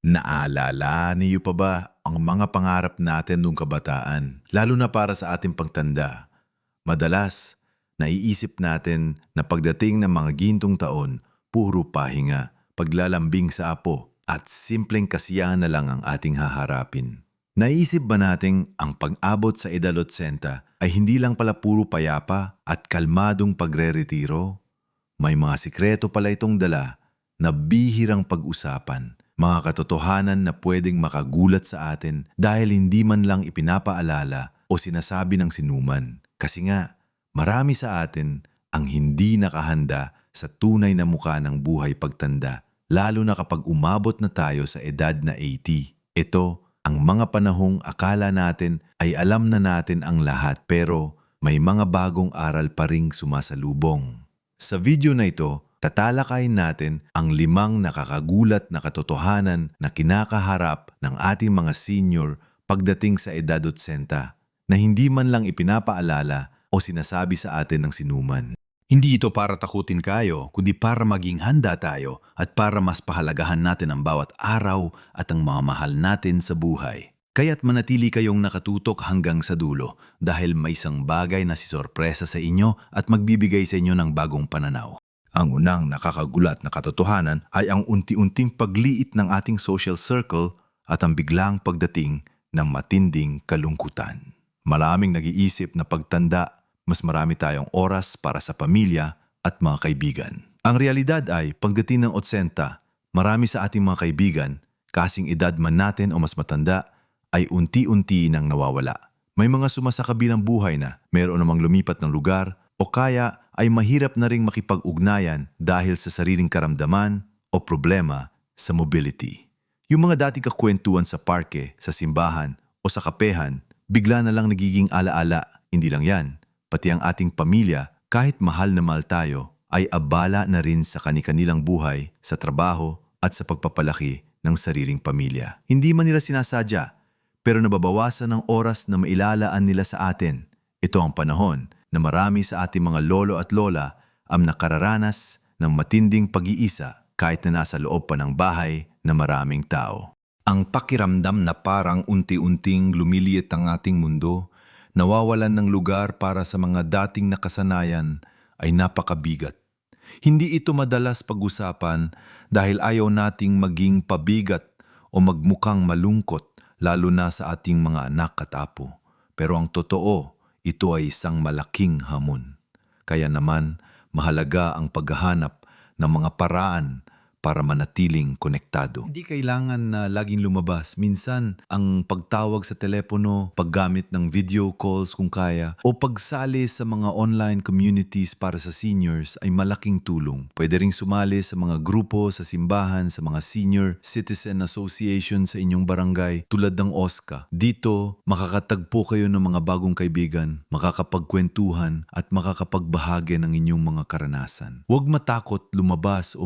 Naalala niyo pa ba ang mga pangarap natin nung kabataan, lalo na para sa ating pagtanda? Madalas, naiisip natin na pagdating ng mga gintong taon, puro pahinga, paglalambing sa apo at simpleng kasiyahan na lang ang ating haharapin. Naisip ba nating ang pag-abot sa edad 80 ay hindi lang pala puro payapa at kalmadong pagre-retiro? May mga sikreto pala itong dala na bihirang pag-usapan, mga katotohanan na pwedeng makagulat sa atin dahil hindi man lang ipinapaalala o sinasabi ng sinuman. Kasi nga, marami sa atin ang hindi nakahanda sa tunay na muka ng buhay pagtanda, lalo na kapag umabot na tayo sa edad na 80. Ito ang mga panahong akala natin ay alam na natin ang lahat pero may mga bagong aral pa ring sumasalubong. Sa video na ito, tatalakayin natin ang limang nakakagulat na katotohanan na kinakaharap ng ating mga senior pagdating sa edad 80 na hindi man lang ipinapaalala o sinasabi sa atin ng sinuman. Hindi ito para takutin kayo, kundi para maging handa tayo at para mas pahalagahan natin ang bawat araw at ang mga mahal natin sa buhay. Kaya't manatili kayong nakatutok hanggang sa dulo dahil may isang bagay na si sorpresa sa inyo at magbibigay sa inyo ng bagong pananaw. Ang unang nakakagulat na katotohanan ay ang unti-unting pagliit ng ating social circle at ang biglang pagdating ng matinding kalungkutan. Maraming nag-iisip na pagtanda, mas marami tayong oras para sa pamilya at mga kaibigan. Ang realidad ay pagdating ng 80, marami sa ating mga kaibigan, kasing edad man natin o mas matanda, ay unti-unti nang nawawala. May mga sumasakabilang buhay na meron namang lumipat ng lugar o kaya ay mahirap na ring makipag-ugnayan dahil sa sariling karamdaman o problema sa mobility. Yung mga dating kakwentuhan sa parke, sa simbahan o sa kapehan, bigla na lang nagiging alaala. Hindi lang yan, pati ang ating pamilya, kahit mahal na mahal tayo, ay abala na rin sa kani-kanilang buhay, sa trabaho at sa pagpapalaki ng sariling pamilya. Hindi man nila sinasadya, pero nababawasan ng oras na mailalaan nila sa atin. Ito ang panahon na marami sa ating mga lolo at lola ang nakararanas ng matinding pag-iisa kahit na nasa loob pa ng bahay na maraming tao. Ang pakiramdam na parang unti-unting lumiliit ang ating mundo, nawawalan ng lugar para sa mga dating nakasanayan ay napakabigat. Hindi ito madalas pag-usapan dahil ayaw nating maging pabigat o magmukhang malungkot lalo na sa ating mga anak at apo. Pero ang totoo, ito ay isang malaking hamon. Kaya naman, mahalaga ang paghahanap ng mga paraan para manatiling konektado. Hindi kailangan na laging lumabas. Minsan, ang pagtawag sa telepono, paggamit ng video calls kung kaya, o pagsali sa mga online communities para sa seniors ay malaking tulong. Pwede ring sumali sa mga grupo sa simbahan, sa mga senior citizen association sa inyong barangay tulad ng OSCA. Dito, makakatagpo kayo ng mga bagong kaibigan, makakapagkwentuhan at makakapagbahagi ng inyong mga karanasan. Huwag matakot lumabas o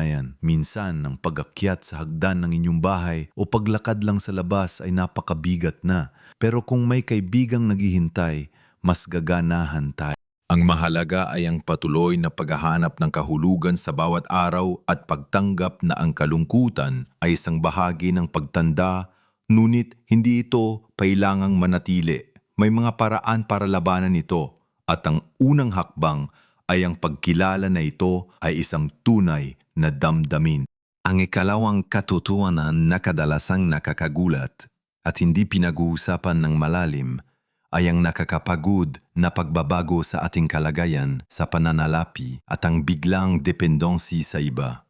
makipag-ugnayan. Minsan, ang pag-akyat sa hagdan ng inyong bahay o paglakad lang sa labas ay napakabigat na. Pero kung may kaibigang naghihintay, mas gaganahan tayo. Ang mahalaga ay ang patuloy na paghahanap ng kahulugan sa bawat araw at pagtanggap na ang kalungkutan ay isang bahagi ng pagtanda, ngunit hindi ito kailangang manatili. May mga paraan para labanan ito at ang unang hakbang ay ang pagkilala na ito ay isang tunay na damdamin. Ang ikalawang katotohanan na kadalasang nakakagulat at hindi pinag-uusapan ng malalim ay ang nakakapagod na pagbabago sa ating kalagayan sa pananalapi at ang biglang dependency sa iba.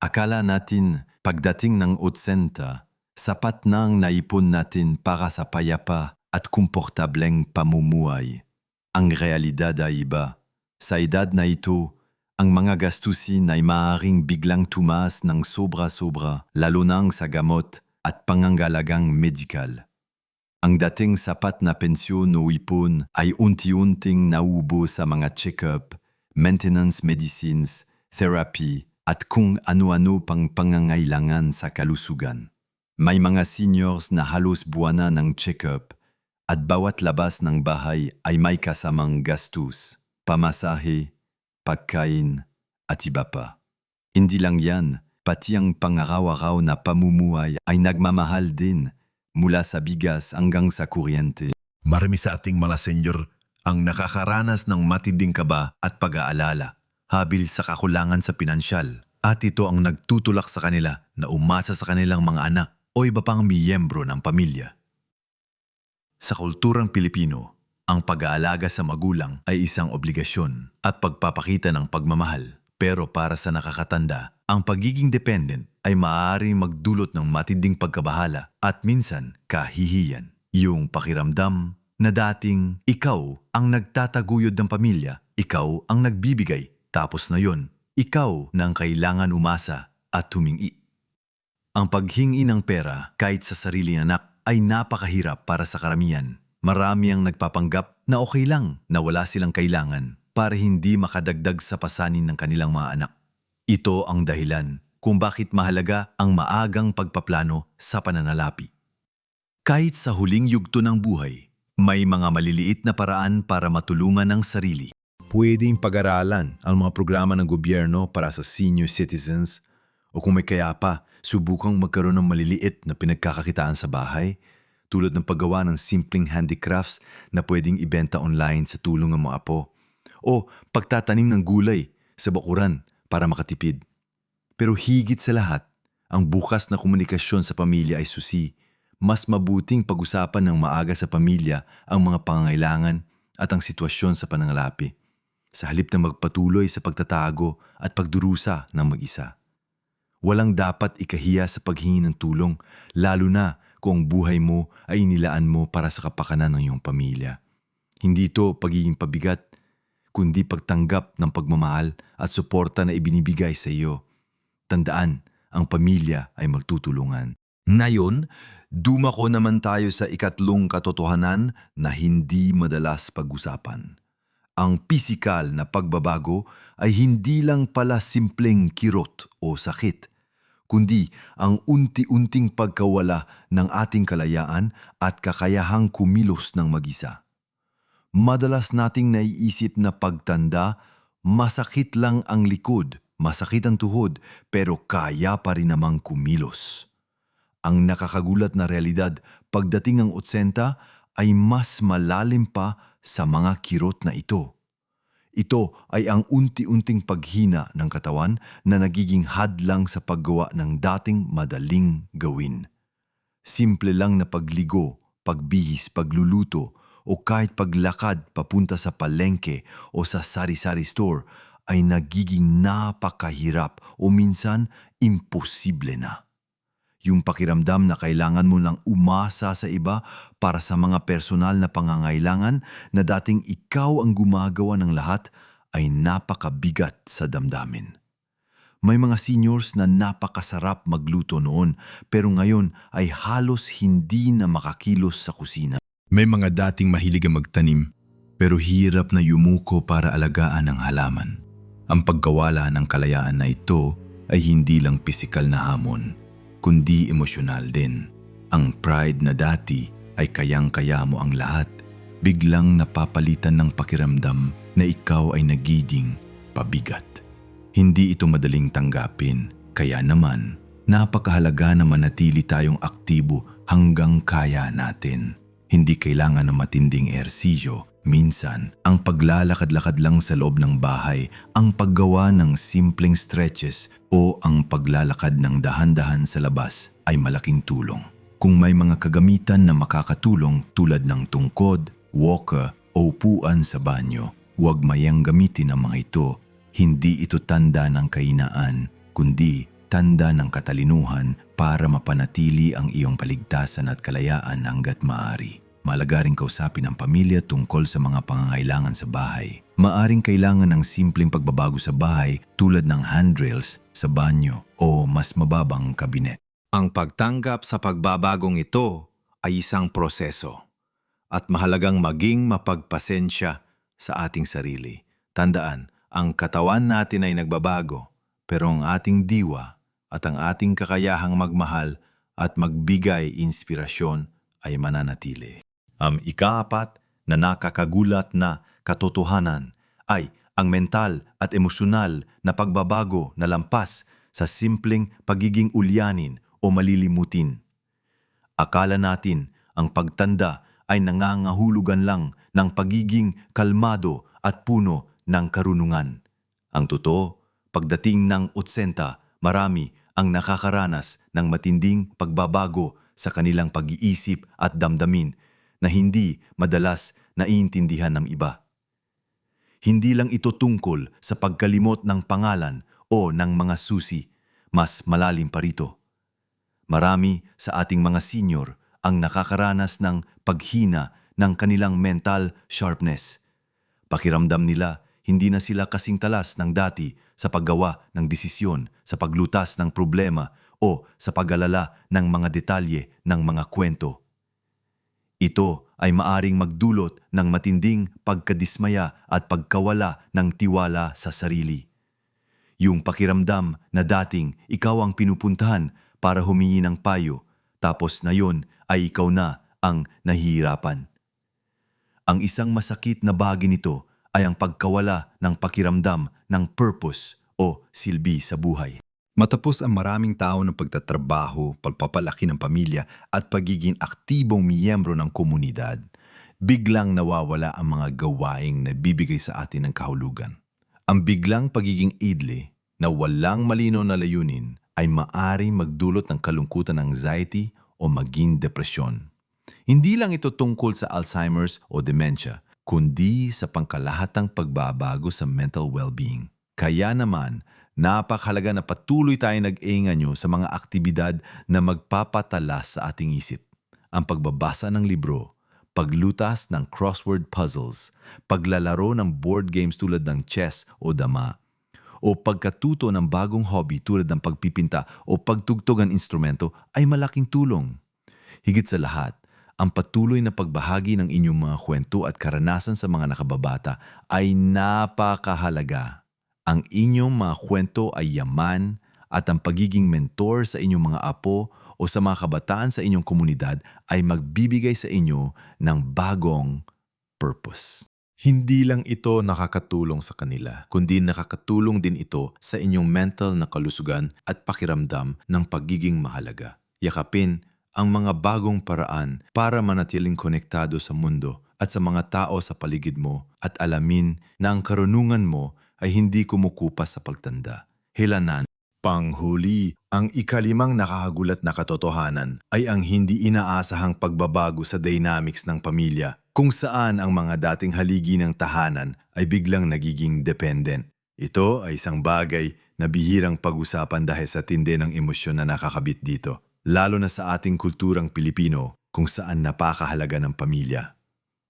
Akala natin pagdating ng 80, sapat nang naipon natin para sa payapa at komportableng pamumuhay. Ang realidad ay iba. Sa edad na ito, ang mga gastusin ay maaaring biglang tumaas ng sobra-sobra, lalo nang sa gamot at pangangalagang medikal. Ang dating sapat na pensyon o ipon ay unti-unting naubo sa mga check-up, maintenance medicines, therapy, at kung ano-ano pang pangangailangan sa kalusugan. May mga seniors na halos buwana ng check-up at bawat labas ng bahay ay may kasamang gastus, pamasahe, pagkain at iba pa. Hindi lang yan, Pati ang pangaraw-araw na pamumuhay ay nagmamahal din mula sa bigas hanggang sa kuryente. Marami sa ating mga senyor ang nakakaranas ng matinding kaba at pag-aalala, habil sa kakulangan sa pinansyal. At ito ang nagtutulak sa kanila na umasa sa kanilang mga anak o iba pang miyembro ng pamilya. Sa kulturang Pilipino, ang pag-aalaga sa magulang ay isang obligasyon at pagpapakita ng pagmamahal. Pero para sa nakakatanda, ang pagiging dependent ay maaaring magdulot ng matinding pagkabahala at minsan kahihiyan. Yung pakiramdam na dating ikaw ang nagtataguyod ng pamilya, ikaw ang nagbibigay, tapos na yon, ikaw na ang kailangan umasa at humingi. Ang paghingi ng pera kahit sa sariling anak ay napakahirap para sa karamihan. Marami ang nagpapanggap na okay lang na wala silang kailangan para hindi makadagdag sa pasanin ng kanilang mga anak. Ito ang dahilan kung bakit mahalaga ang maagang pagpaplano sa pananalapi. Kahit sa huling yugto ng buhay, may mga maliliit na paraan para matulungan ang sarili. Pwedeng pag-aralan ang mga programa ng gobyerno para sa senior citizens o kung may kaya pa, subukang magkaroon ng maliliit na pinagkakakitaan sa bahay tulad ng paggawa ng simpleng handicrafts na pwedeng ibenta online sa tulong ng mga apo o pagtatanim ng gulay sa bakuran para makatipid. Pero higit sa lahat, ang bukas na komunikasyon sa pamilya ay susi. Mas mabuting pag-usapan ng maaga sa pamilya ang mga pangangailangan at ang sitwasyon sa panangalapi. Sa halip na magpatuloy sa pagtatago at pagdurusa ng mag-isa. Walang dapat ikahiya sa paghingi ng tulong, lalo na kung buhay mo ay inilaan mo para sa kapakanan ng iyong pamilya. Hindi ito pagiging pabigat, kundi pagtanggap ng pagmamahal at suporta na ibinibigay sa iyo. Tandaan, ang pamilya ay magtutulungan. Ngayon, dumako naman tayo sa ikatlong katotohanan na hindi madalas pag-usapan. Ang pisikal na pagbabago ay hindi lang pala simpleng kirot o sakit, kundi ang unti-unting pagkawala ng ating kalayaan at kakayahang kumilos ng mag-isa. Madalas nating naiisip na pagtanda, masakit lang ang likod, masakit ang tuhod, pero kaya pa rin namang kumilos. Ang nakakagulat na realidad pagdating ang 80 ay mas malalim pa sa mga kirot na ito. Ito ay ang unti-unting paghina ng katawan na nagiging hadlang sa paggawa ng dating madaling gawin. Simple lang na pagligo, pagbihis, pagluluto, o kahit paglakad papunta sa palengke o sa sari-sari store ay nagiging napakahirap o minsan imposible na. Yung pakiramdam na kailangan mo lang umasa sa iba para sa mga personal na pangangailangan na dating ikaw ang gumagawa ng lahat ay napakabigat sa damdamin. May mga seniors na napakasarap magluto noon pero ngayon ay halos hindi na makakilos sa kusina. May mga dating mahilig ang magtanim pero hirap na yumuko para alagaan ang halaman. Ang pagkawala ng kalayaan na ito ay hindi lang pisikal na hamon, kundi emosyonal din. Ang pride na dati ay kayang-kaya mo ang lahat, biglang napapalitan ng pakiramdam na ikaw ay nagiging pabigat. Hindi ito madaling tanggapin, kaya naman napakahalaga na manatili tayong aktibo hanggang kaya natin. Hindi kailangan ng matinding ersisyo. Minsan, ang paglalakad-lakad lang sa loob ng bahay, ang paggawa ng simpleng stretches o ang paglalakad ng dahan-dahan sa labas ay malaking tulong. Kung may mga kagamitan na makakatulong tulad ng tungkod, walker o upuan sa banyo, huwag mayang gamitin ang mga ito. Hindi ito tanda ng kainaan, kundi tanda ng katalinuhan para mapanatili ang iyong paligtasan at kalayaan hanggat maaari. Malaga ring kausapin ang pamilya tungkol sa mga pangangailangan sa bahay. Maaring kailangan ng simpleng pagbabago sa bahay tulad ng handrails sa banyo o mas mababang kabinet. Ang pagtanggap sa pagbabagong ito ay isang proseso at mahalagang maging mapagpasensya sa ating sarili. Tandaan, ang katawan natin ay nagbabago pero ang ating diwa at ang ating kakayahang magmahal at magbigay inspirasyon ay mananatili. Ang ikaapat na nakakagulat na katotohanan ay ang mental at emosyonal na pagbabago na lampas sa simpleng pagiging ulyanin o malilimutin. Akala natin ang pagtanda ay nangangahulugan lang ng pagiging kalmado at puno ng karunungan. Ang totoo, pagdating ng 80, marami ang nakakaranas ng matinding pagbabago sa kanilang pag-iisip at damdamin na hindi madalas naiintindihan ng iba. Hindi lang ito tungkol sa pagkalimot ng pangalan o ng mga susi, mas malalim pa rito. Marami sa ating mga senior ang nakakaranas ng paghina ng kanilang mental sharpness. Pakiramdam nila hindi na sila kasing talas ng dati sa paggawa ng desisyon, sa paglutas ng problema o sa pag-alala ng mga detalye ng mga kwento. Ito ay maaring magdulot ng matinding pagkadismaya at pagkawala ng tiwala sa sarili. Yung pakiramdam na dating ikaw ang pinupuntahan para humingi ng payo, tapos na yon ay ikaw na ang nahihirapan. Ang isang masakit na bahagi nito ay ang pagkawala ng pakiramdam ng purpose o silbi sa buhay. Matapos ang maraming tao ng pagtatrabaho, pagpapalaki ng pamilya at pagiging aktibong miyembro ng komunidad, biglang nawawala ang mga gawaing na bibigay sa atin ng kahulugan. Ang biglang pagiging idle na walang malino na layunin ay maaring magdulot ng kalungkutan ng anxiety o maging depresyon. Hindi lang ito tungkol sa Alzheimer's o dementia, kundi sa pangkalahatang pagbabago sa mental well-being. Kaya naman, napakahalaga na patuloy tayong nag-iinganyo sa mga aktibidad na magpapatalas sa ating isip. Ang pagbabasa ng libro, paglutas ng crossword puzzles, paglalaro ng board games tulad ng chess o dama, o pagkatuto ng bagong hobby tulad ng pagpipinta o pagtugtog ng instrumento ay malaking tulong. Higit sa lahat, ang patuloy na pagbahagi ng inyong mga kwento at karanasan sa mga nakababata ay napakahalaga. Ang inyong mga kwento ay yaman at ang pagiging mentor sa inyong mga apo o sa mga kabataan sa inyong komunidad ay magbibigay sa inyo ng bagong purpose. Hindi lang ito nakakatulong sa kanila, kundi nakakatulong din ito sa inyong mental na kalusugan at pakiramdam ng pagiging mahalaga. Yakapin ang mga bagong paraan para manatiling konektado sa mundo at sa mga tao sa paligid mo at alamin na ang karunungan mo ay hindi kumukupas sa pagtanda. Hilanan Panghuli, ang ikalimang nakakagulat na katotohanan ay ang hindi inaasahang pagbabago sa dynamics ng pamilya kung saan ang mga dating haligi ng tahanan ay biglang nagiging dependent. Ito ay isang bagay na bihirang pag-usapan dahil sa tindi ng emosyon na nakakabit dito, lalo na sa ating kulturang Pilipino kung saan napakahalaga ng pamilya.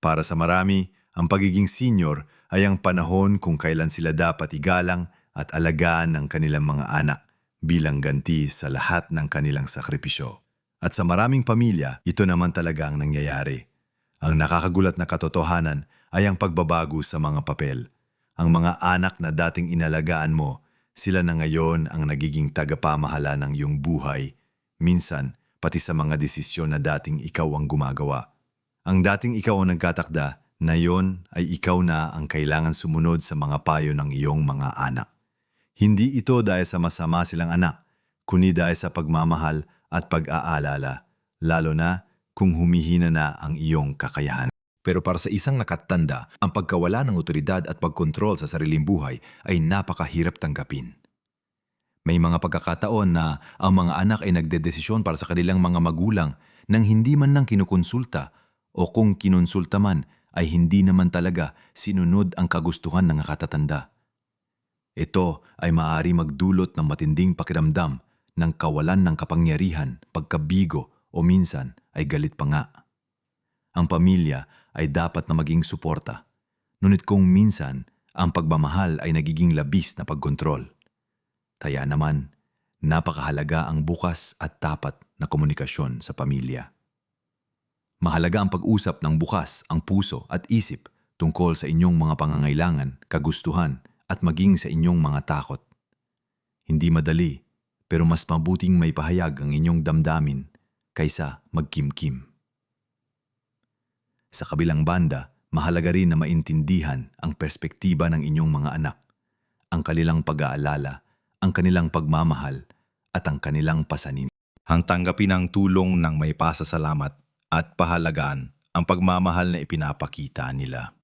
Para sa marami, ang pagiging senior ay ang panahon kung kailan sila dapat igalang at alagaan ng kanilang mga anak bilang ganti sa lahat ng kanilang sakripisyo. At sa maraming pamilya, ito naman talaga ang nangyayari. Ang nakakagulat na katotohanan ay ang pagbabago sa mga papel. Ang mga anak na dating inalagaan mo, sila na ngayon ang nagiging tagapamahala ng iyong buhay. Minsan, pati sa mga desisyon na dating ikaw ang gumagawa. Ang dating ikaw ang nagkatakda, na yon ay ikaw na ang kailangan sumunod sa mga payo ng iyong mga anak. Hindi ito dahil sa masama silang anak, kundi dahil sa pagmamahal at pag-aalala, lalo na kung humihina na ang iyong kakayahan. Pero para sa isang nakatanda, ang pagkawala ng otoridad at pagkontrol sa sariling buhay ay napakahirap tanggapin. May mga pagkakataon na ang mga anak ay nagdedesisyon para sa kanilang mga magulang nang hindi man lang kinukonsulta o kung kinonsulta man ay hindi naman talaga sinunod ang kagustuhan ng nakatatanda. Ito ay maaari magdulot ng matinding pakiramdam ng kawalan ng kapangyarihan, pagkabigo o minsan ay galit pa nga. Ang pamilya ay dapat na maging suporta, ngunit kung minsan ang pagmamahal ay nagiging labis na pagkontrol. Kaya naman, napakahalaga ang bukas at tapat na komunikasyon sa pamilya. Mahalaga ang pag-usap ng bukas ang puso at isip tungkol sa inyong mga pangangailangan, kagustuhan at maging sa inyong mga takot. Hindi madali, pero mas mabuting may pahayag ang inyong damdamin kaysa magkimkim. Sa kabilang banda, mahalaga rin na maintindihan ang perspektiba ng inyong mga anak, ang kanilang pag-aalala ang kanilang pagmamahal at ang kanilang pasanin. Ang tanggapin ang tulong ng may pasasalamat at pahalagaan ang pagmamahal na ipinapakita nila.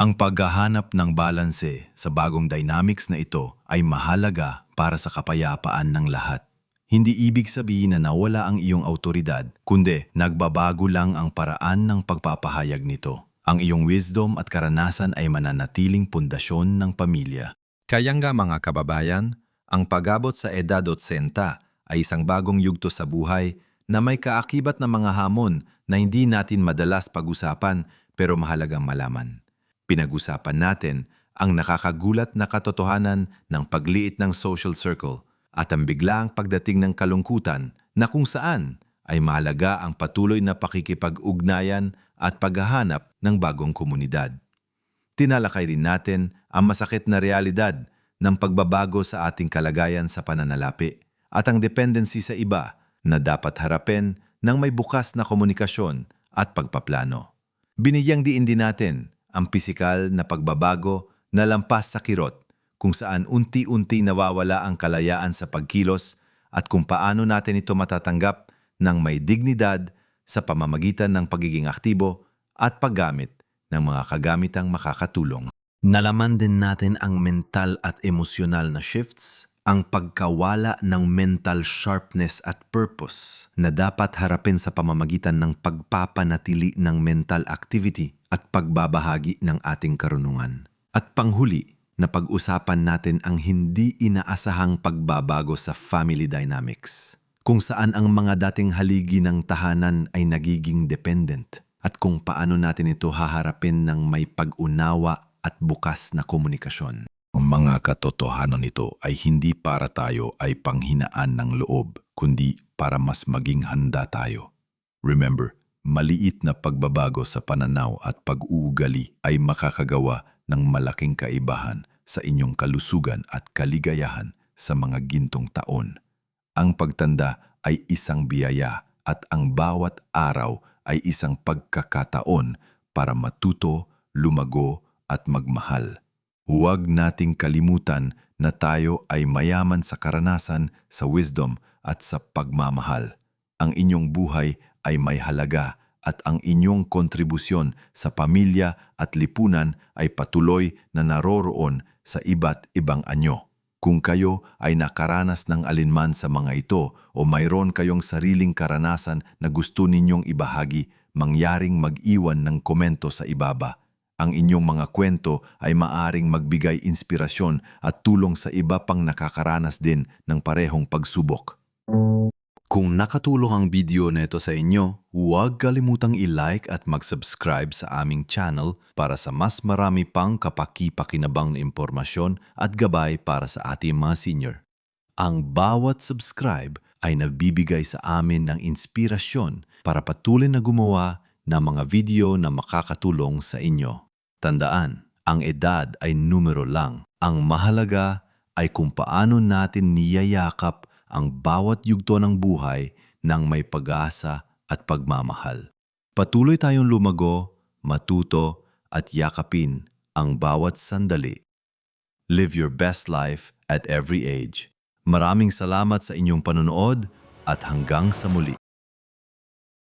Ang paghahanap ng balanse sa bagong dynamics na ito ay mahalaga para sa kapayapaan ng lahat. Hindi ibig sabihin na nawala ang iyong autoridad, kundi nagbabago lang ang paraan ng pagpapahayag nito. Ang iyong wisdom at karanasan ay mananatiling pundasyon ng pamilya. Kaya nga mga kababayan, ang pag-abot sa edad o senta ay isang bagong yugto sa buhay na may kaakibat na mga hamon na hindi natin madalas pag-usapan pero mahalagang malaman. Pinag-usapan natin ang nakakagulat na katotohanan ng pagliit ng social circle at ang biglaang pagdating ng kalungkutan na kung saan ay mahalaga ang patuloy na pakikipag-ugnayan at paghahanap ng bagong komunidad. Tinalakay din natin ang masakit na realidad ng pagbabago sa ating kalagayan sa pananalapi at ang dependency sa iba na dapat harapin ng may bukas na komunikasyon at pagpaplano. Binigyang diin din natin ang pisikal na pagbabago na lampas sa kirot kung saan unti-unti nawawala ang kalayaan sa pagkilos at kung paano natin ito matatanggap ng may dignidad sa pamamagitan ng pagiging aktibo at paggamit ng mga kagamitang makakatulong. Nalaman din natin ang mental at emosyonal na shifts, ang pagkawala ng mental sharpness at purpose na dapat harapin sa pamamagitan ng pagpapanatili ng mental activity at pagbabahagi ng ating karunungan. At panghuli, na pag-usapan natin ang hindi inaasahang pagbabago sa family dynamics, kung saan ang mga dating haligi ng tahanan ay nagiging dependent at kung paano natin ito haharapin ng may pag-unawa at bukas na komunikasyon. Ang mga katotohanan nito ay hindi para tayo ay panghinaan ng loob, kundi para mas maging handa tayo. Remember, maliit na pagbabago sa pananaw at pag-uugali ay makakagawa ng malaking kaibahan sa inyong kalusugan at kaligayahan sa mga gintong taon. Ang pagtanda ay isang biyaya at ang bawat araw ay isang pagkakataon para matuto, lumago at magmahal. Huwag nating kalimutan na tayo ay mayaman sa karanasan, sa wisdom at sa pagmamahal. Ang inyong buhay ay may halaga at ang inyong kontribusyon sa pamilya at lipunan ay patuloy na naroroon sa iba't ibang anyo. Kung kayo ay nakaranas ng alinman sa mga ito o mayroon kayong sariling karanasan na gusto ninyong ibahagi, mangyaring mag-iwan ng komento sa ibaba. Ang inyong mga kwento ay maaring magbigay inspirasyon at tulong sa iba pang nakakaranas din ng parehong pagsubok. Kung nakatulong ang video neto sa inyo, huwag kalimutang i-like at mag-subscribe sa aming channel para sa mas marami pang kapaki-pakinabang na impormasyon at gabay para sa ating mga senior. Ang bawat subscribe ay nabibigay sa amin ng inspirasyon para patuloy na gumawa ng mga video na makakatulong sa inyo. Tandaan, ang edad ay numero lang. Ang mahalaga ay kung paano natin niyayakap ang bawat yugto ng buhay ng may pag-asa at pagmamahal. Patuloy tayong lumago, matuto at yakapin ang bawat sandali. Live your best life at every age. Maraming salamat sa inyong panonood at hanggang sa muli.